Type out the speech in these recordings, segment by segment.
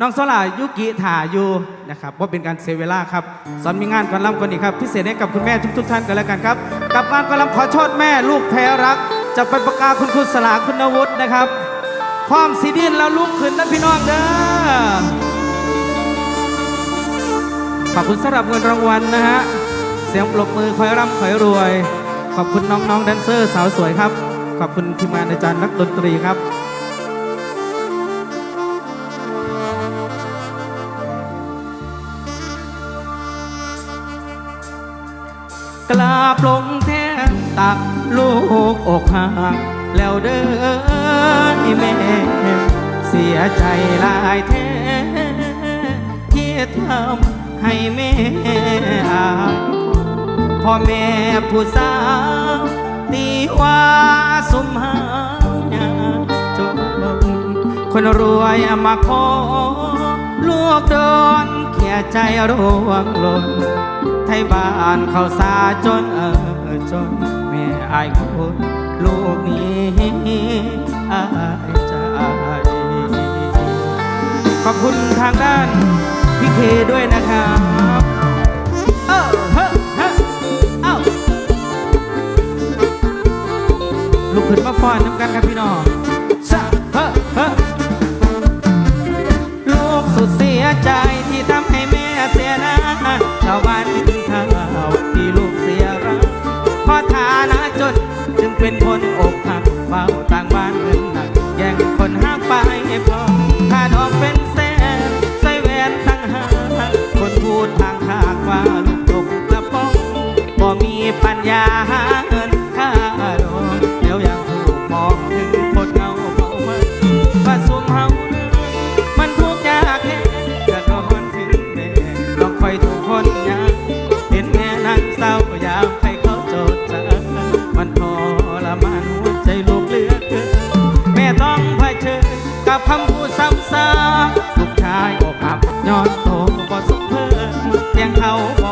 น้องโซลายุกิถ่าอยู่นะครับว่าเป็นการเซเวลาครับสอนมีงานก่อนลำก่อนอีกครับพิเศษให้กับคุณแม่ทุกๆท่านกันแล้วกันครับกับงานก่อนลำขอโทษแม่ลูกแพ้รักจะไปประกาศคุณคุณสลาคุณวุฒินะครับพร้อมสีดินแล้วลุกขึ้นนะพี่น้องเด้อขอบคุณสำหรับเงินรางวัลนะฮะเสียงปรบมือคอยร่ำคอยรวย ขอบคุณน้องๆแดนเซอร์สาวสวยครับ ขอบคุณทีมงานอาจารย์นักดนตรีครับ กลาบลงแทบตักลูกอกหักแล้วเด้อแม่เสียใจหลายแท้ที่ทำให้แม่อายพ่อแม่ผู้สาวตีว่าสมหายาจนคนรวยมาขอลูกโดนเขียใจร่วงหล่น ไทยบ้านเขาสาจนเออจนแม่อายคนลูกนี้อายใจขอบคุณทางด้านพี่เคด้วยนะครับเออเฮ้เฮ้เอ้าลุกขึ้นมาฟ้อนน้ำกันครับพี่น้องาต่างบ้านเงินหนักแย่งคนหักไปพอขาดอกเป็นแสนใส่แหวนตั้งหาคนพูดทางหากว่าลูกตกกระป๋องบ่มีปัญญา how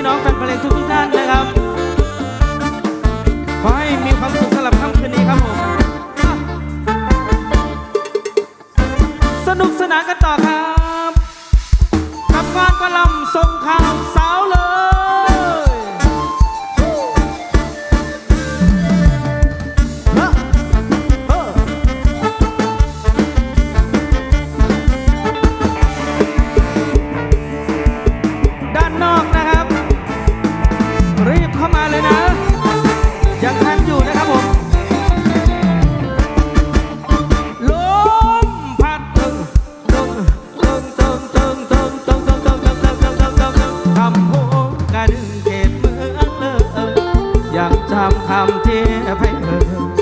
พี่น้องแฟนเพลงทุกๆท่านนะครับ ขอให้มีความสุขสำหรับค่ำคืนนี้ครับผม สนุกสนานกันต่อครับ กับกานประลำส่งข่าวส อภัยเธอ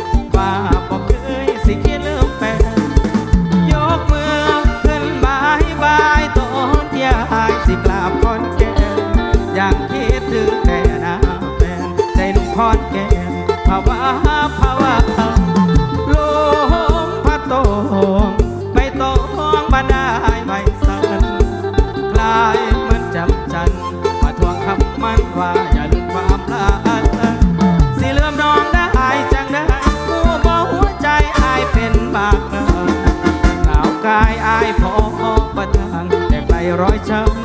marcha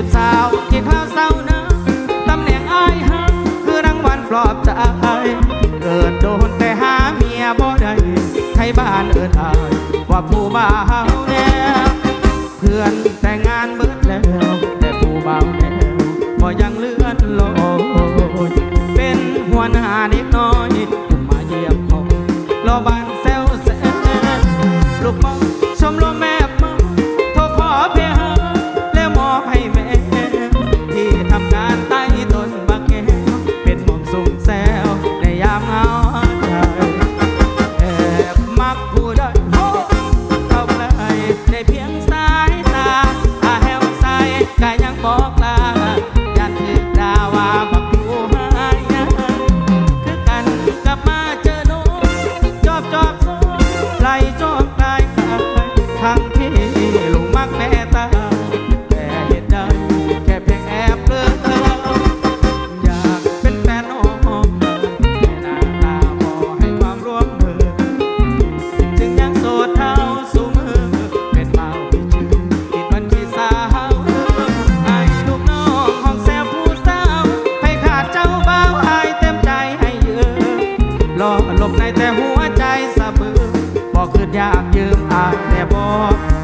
สิบสาวที่เขาเศร้านะตำแหน่งอายฮักคือรางวัลปลอบใจเกิดโดนแต่หาเมียบ่ได้ใครบ้านเอินอายว่าผู้บ่าวแนวเพื่อนแต่งงานเบิดแล้ว แต่ผู้บ่าวแนวก็ยังเลื่อนลอยเป็นหัวหน้านิดน้อยมาเยี่ยมของรอบ้านเซลเซลูกมอง แน่บอก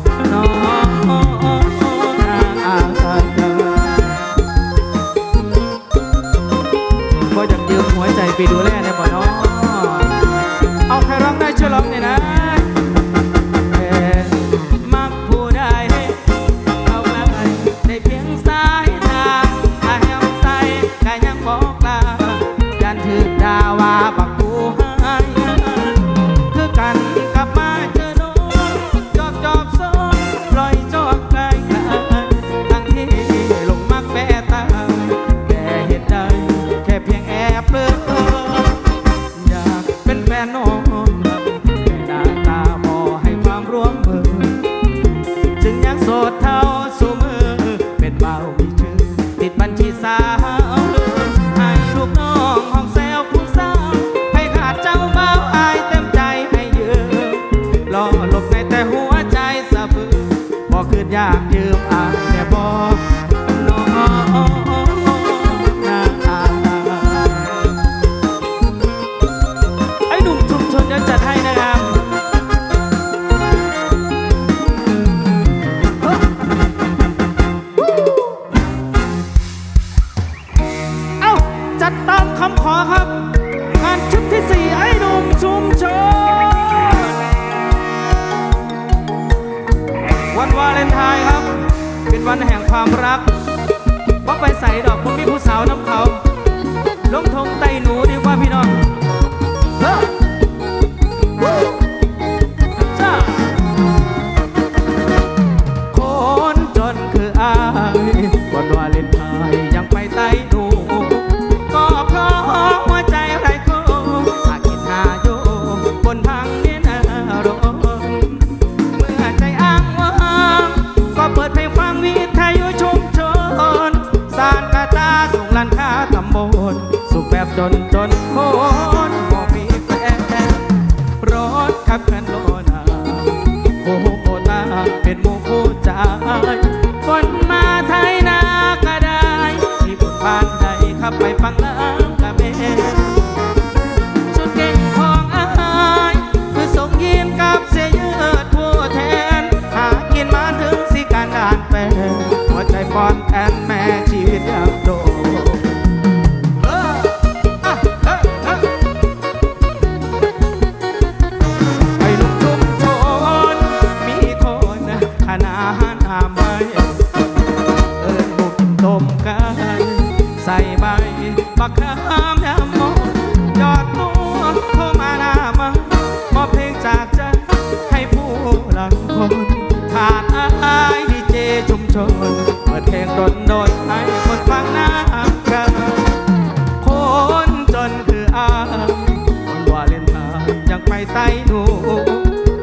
ใส่หนู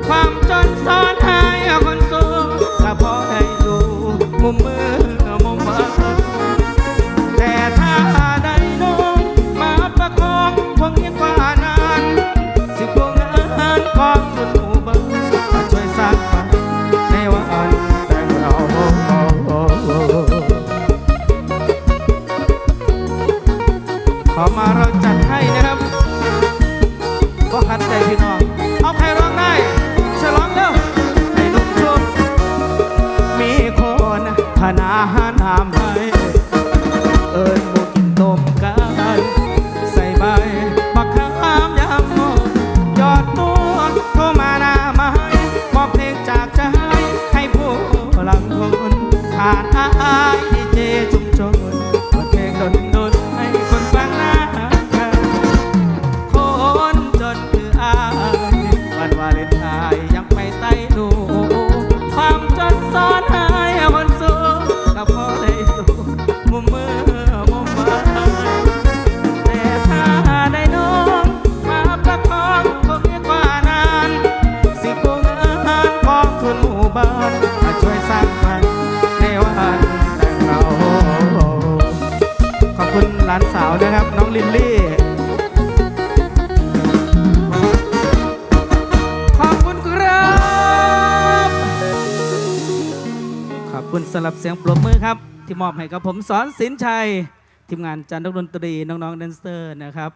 ความจนซ้อนหายคนสู้ถ้าพอได้ดูมุมมือมุมมือแต่ถ้าได้น้องมาประคองคงยังกว่านานสิบวงเงินกองคนหนูบ้างช่วยสร้างฝันในวันแต่เราขอมาเรา high. ำหรับเสียงปรบมือครับ ที่มอบให้กับผมสอนสินชัย ทีมงานจันทร์ดนตรีน้องๆแดนเซอร์นะครับ